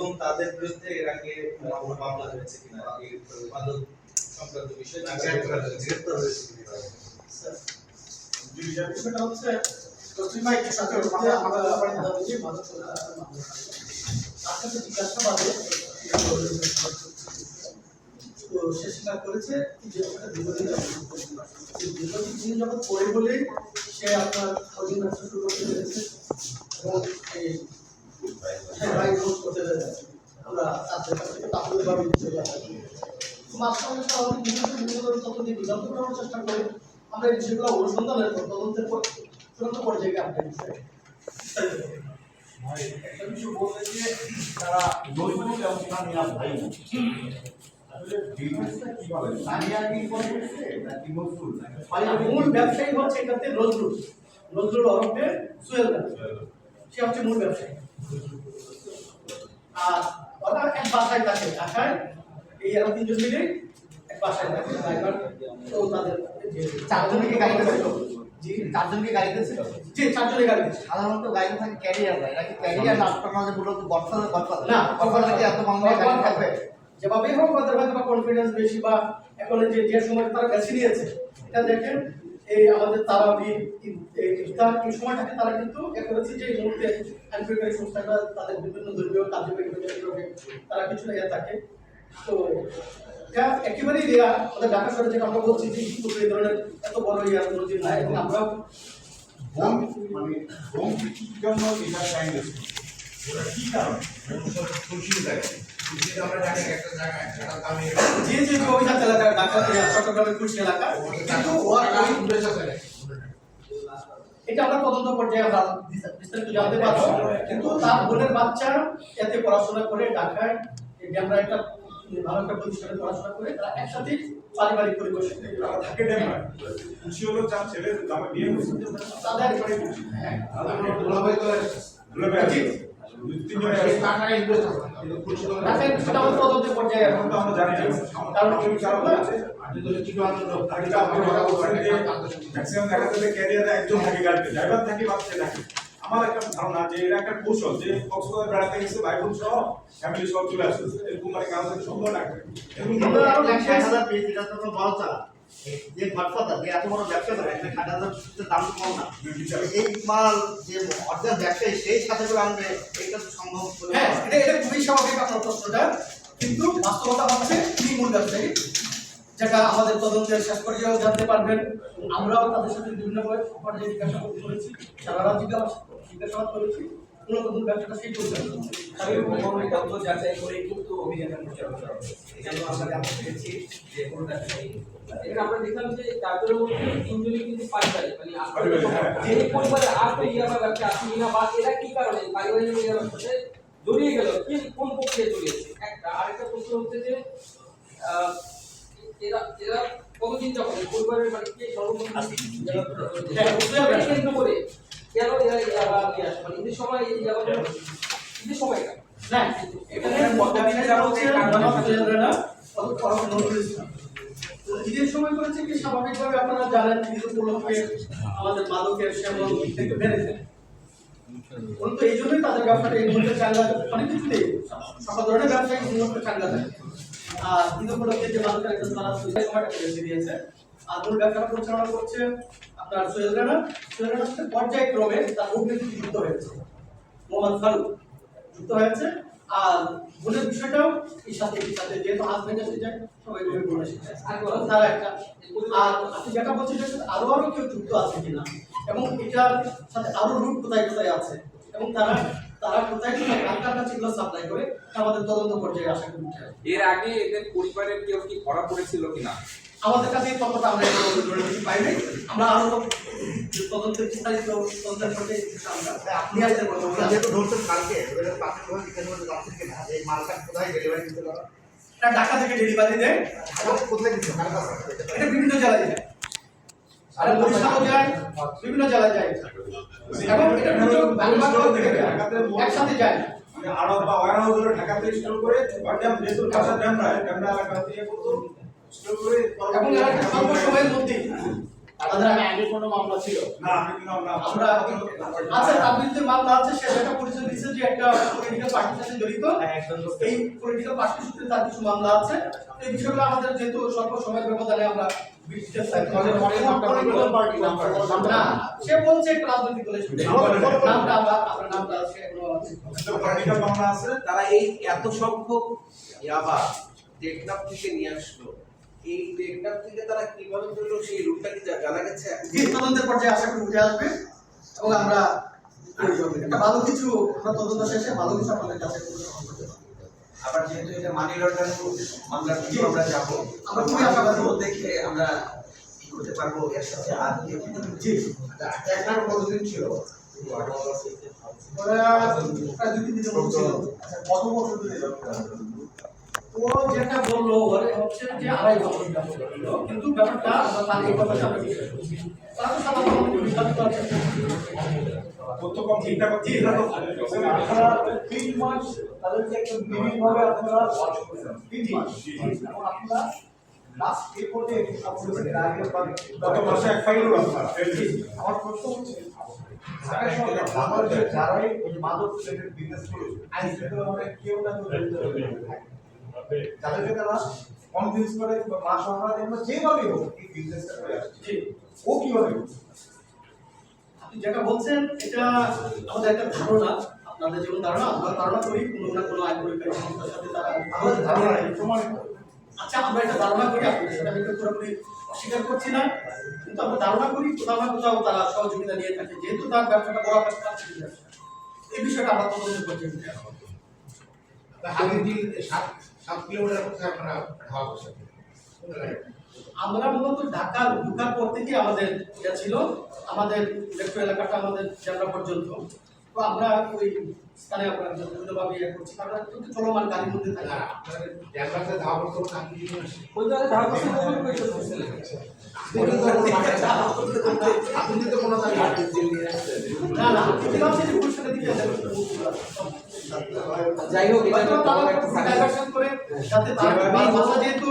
এবং তাদের বিরুদ্ধে এর আগে মামলা হয়েছে কিনা এই মাদক সংক্রান্ত বিষয়ে গ্রেপ্তার হয়েছে। কিনা? বিষয়টা হচ্ছে সে স্বীকার করেছে যে ওটা দীর্ঘদিন দীর্ঘদিন যখন পড়ে বলে সে আপনার শুরু করতে পেরেছে এবং এই হ্যাঁ, বাইক রোড করতে পেরেছে চেষ্টা করে আমরা এই বিষয়গুলো অনুসন্ধানের পর তদন্তের পর চূড়ান্ত পর্যায়ে। একটা বিষয় বললেন যে তারা নজরুল এবং সানিয়া ভাই মূল ব্যবসায়ী হচ্ছে এটাতে নজরুল নজরুল ওরফে সুয়েল খান। সে হচ্ছে মূল ব্যবসায়ী। আর ওরা এক বাসায় থাকে ঢাকায় এই এরা তিনজন মিলে এক বাসায় থাকে ড্রাইভার। তো তাদের যে গাড়িতে ছিল? জি চারজন গাড়িতে ছিল? যে চারজনের সাধারণত গাড়িতে থাকে ক্যারিয়ার নাকি ক্যারিয়ার না আপনার মাঝে মূলত বর্ষাতে বর্ষাতে না কখন থেকে এত গাড়ি থাকবে? হোক হয়তো কনফিডেন্স বেশি বা এখন যে যে সময় তারা বেছে নিয়েছে এটা দেখেন এই আমাদের তারাবি ইফতার এই সময়টাকে তারা কিন্তু এ করেছে যে এই মুহূর্তে আইনপ্রকারী সংস্থাটা তাদের বিভিন্ন ধর্মীয় কার্যক্রমে তারা কিছু ইয়ে থাকে। তো এটা একেবারেই রিয়া আমাদের ঢাকা শহরে যেটা আমরা বলছি যে কিন্তু এই ধরনের এত বড় ইয়া কোনোদিন নাই এবং আমরা বোম মানে বোম জন্য এটা টাইম কি কারণ? এলাকা ঢাকা চট্টগ্রামের খুশি এলাকা। কিন্তু ওর ওই এটা আমরা তদন্ত পর্যায়ে বিস্তারিত জানতে পারব কিন্তু তার বোনের বাচ্চা এতে পড়াশোনা করে ঢাকায় আমরা একটা ভালো একটা প্রতিষ্ঠানে পড়াশোনা করে তারা একসাথে পারিবারিক পরিবেশে থাকে। খুশি হলো যার ছেলে বিয়ে তাদের হ্যাঁ দুলাভাই আছে আমরা জানি। না কারণ ম্যাক্সিমাম দেখা যাবে ক্যারিয়ারে একজন থাকে গাড়িতে ড্রাইভার থাকে বাচ্চা থাকে আমার একটা ধারণা যে এটা একটা কৌশল যে কক্সবাজার বেড়াতে গেছে ভাই বোন সহ ফ্যামিলি সহ চলে আসছে এরকম মানে এরকম হাজার এটা তো বড় চালা। যে যে এত বড় ব্যবসা করে একটা হাজার দাম তো কম না। এই মাল যে অর্ধেক ব্যবসায়ী সেই সাথে করে আনবে এটা তো সম্ভব হ্যাঁ হয়। এটা এটা খুবই স্বাভাবিক আপনার প্রশ্নটা। কিন্তু বাস্তবতা হচ্ছে তিনি মূল ব্যবসায়ী। যেটা আমাদের তদন্তের শেষ পর্যায়েও জানতে পারবেন। আমরাও তাদের সাথে বিভিন্ন পর্যায়ে জিজ্ঞাসাবাদ করেছি সারা রাত জিজ্ঞাসা জিজ্ঞাসাবাদ করেছি। মূলত মূল ব্যবসাটা সেই পর্যন্ত স্বাভাবিক তথ্য যাচাই করে কিন্তু পরিচালনা করা। এজন্য আমরা জানতে পেরেছি যে কোনো এখানে আমরা দেখলাম যে চারজনের মধ্যে তিনজনই কিন্তু পারিবারিক মানে পারিবারিক। যে পরিবারে আর তো ইয়াবা ব্যবসা আছে কিনা বা এরা কি কারণে? পারিবারিক ইয়াবার সাথে জড়িয়ে গেল কি কোন পক্ষে জড়িয়েছে? একটা আরেকটা প্রশ্ন হচ্ছে যে এরা এরা কতদিন যাবত পরিবারের মানে কে সর্বপ্রথম বুঝতে হবে। এটাকে কেন্দ্র করে কেন এরা ইয়াবা নিয়ে আসে? মানে ঈদের সময় এই ঈদের না। ঈদের সময় করেছে কি? স্বাভাবিকভাবে আপনারা জানেন ঈদ উপলক্ষে আমাদের মাদকের সেবন থেকে বেড়েছে এই জন্যই তাদের ব্যবসাটা এই মুহূর্তে চাঙ্গা অনেক কিছুতেই সকল ধরনের ব্যবসায়ী এই মুহূর্তে চাঙ্গা থাকে ঈদ উপলক্ষে যে মাদকের একটা তারা সময়টা বেশি দিয়েছে আর মূল ব্যবসাটা পরিচালনা করছে আপনার সোহেল রানা সোহেল রানার সাথে পর্যায়ক্রমে তার যুক্ত হয়েছে। মোহাম্মদ ফারুক যুক্ত হয়েছে। আর বোনের বিষয়টাও এই সাথে সাথে যেহেতু হাজবেন্ড এসে যায় সবাই মিলে বোন এসে তারা একটা আর আপনি যেটা বলছেন আরও আরও কেউ যুক্ত আছে কিনা এবং এটার সাথে আরও রুট কোথায় কোথায় আছে এবং তারা তারা কোথায় কোথায় কার কার কাছে এগুলো সাপ্লাই করে আমাদের তদন্ত পর্যায়ে আশা করি উঠে এর আগে এদের পরিবারের কেউ কি ধরা পড়েছিল কিনা? আমাদের কাছে এই তথ্যটা আমরা পাই নাই। আমরা আরও তদন্তের বিস্তারিত তদন্তের পর্যায়ে আমরা নিয়ে আসতে পারব। যেহেতু ধরছেন কালকে এই মালটা কোথায় ডেলিভারি দিতে পারো এটা ঢাকা থেকে ডেলিভারি দেয়। কোথায় দিচ্ছে? এটা বিভিন্ন জেলায় যায় আর বরিশালও যায় বিভিন্ন জেলায় যায়। এবং এটা দুটো। একসাথে যায় মানে আরও বা ওয়ারহাউস ঢাকাতে স্টোর করে যেহেতু কাঁচা ড্যাম এলাকা থেকে করতো স্টোর করে এবং স্বল্প সময়ের মধ্যে। আর তাদের আগে আগে কোনো মামলা ছিল। না আমরা আমরা আচ্ছা তার বিরুদ্ধে মামলা আছে সে একটা পরিচয় দিচ্ছে যে একটা পলিটিক্যাল পার্টির সাথে জড়িত। এই পলিটিক্যাল পার্টির সূত্রে তার কিছু মামলা আছে। এই বিষয়গুলো আমাদের যেহেতু স্বল্প সময়ের ব্যবধানে আমরা সে বলছে একটা রাজনৈতিক নামটা আপনার নামটা আছে? তারা এই এত সংখ্যক ইয়াবা টেকনাফ থেকে নিয়ে আসলো। এই টেকনাফ থেকে তারা কীভাবে পেল সেই রুটটা কি জানা গেছে? জি তদন্তের পর্যায়ে আশা করি উঠে আসবে এবং আমরা ভালো কিছু আমরা তদন্ত শেষে ভালো কিছু আপনাদের কাছে। আবার যেহেতু এটা মানি লন্ডারিং মামলার। দিকে আমরা যাব? আমরা খুবই আশাবাদী। দেখে আমরা কি করতে পারব এর সাথে আর কি জি। একটা কতদিন ছিল। প্রায় দুই তিন দিনের মতো ছিল। কত বছর ধরে ও যেটা বলল ওর হচ্ছে যে আড়াই বছর কিন্তু ব্যাপারটা তার এই ফাইলও আপনারা আমার প্রশ্ন হচ্ছে যারাই মাদক বিজনেস করে কেউ না কেউ যাদেরকে তারা কনভিন্স করে মা সহরা যেন যেভাবে হোক এই বিজনেসটা করে আসছে ও কীভাবে? আপনি যেটা বলছেন এটা আমাদের একটা ধারণা আপনাদের যেমন ধারণা আমরা ধারণা করি কোনো না কোনো আইন পরিকারী সংস্থার সাথে তারা আমাদের ধারণা নেই, প্রমাণিত আচ্ছা আমরা এটা ধারণা করি আপনি সেটা আমি পুরোপুরি অস্বীকার করছি না কিন্তু আমরা ধারণা করি কোথাও না কোথাও তারা সহযোগিতা নিয়ে থাকে যেহেতু তার ব্যবসাটা বড় একটা এই বিষয়টা আমরা তদন্ত করছি আমরা মূলত ঢাকা ঢুকার পর থেকে আমাদের ইয়ে ছিল আমাদের মেট্রো এলাকাটা আমাদের জেলা পর্যন্ত তো আমরা ওই স্থানে আমরা বিভিন্নভাবে ইয়ে করছি কারণ একটা চলমান গাড়ির মধ্যে থাকে? না না দেখলাম যে পুরস্কারের দিকে যাবে। যাই হোক এটা একটা একটা একটু করে যাতে তার যেহেতু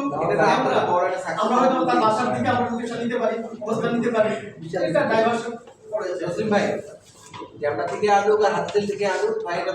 আমরা হয়তো তার বাসার দিকে আমরা লোকেশন নিতে পারি অবস্থান নিতে পারি। এটা ডাইভার্সন জসিম ভাই জ্যামটা থেকে আলুক আর হাতের থেকে আলুক ভাই এটা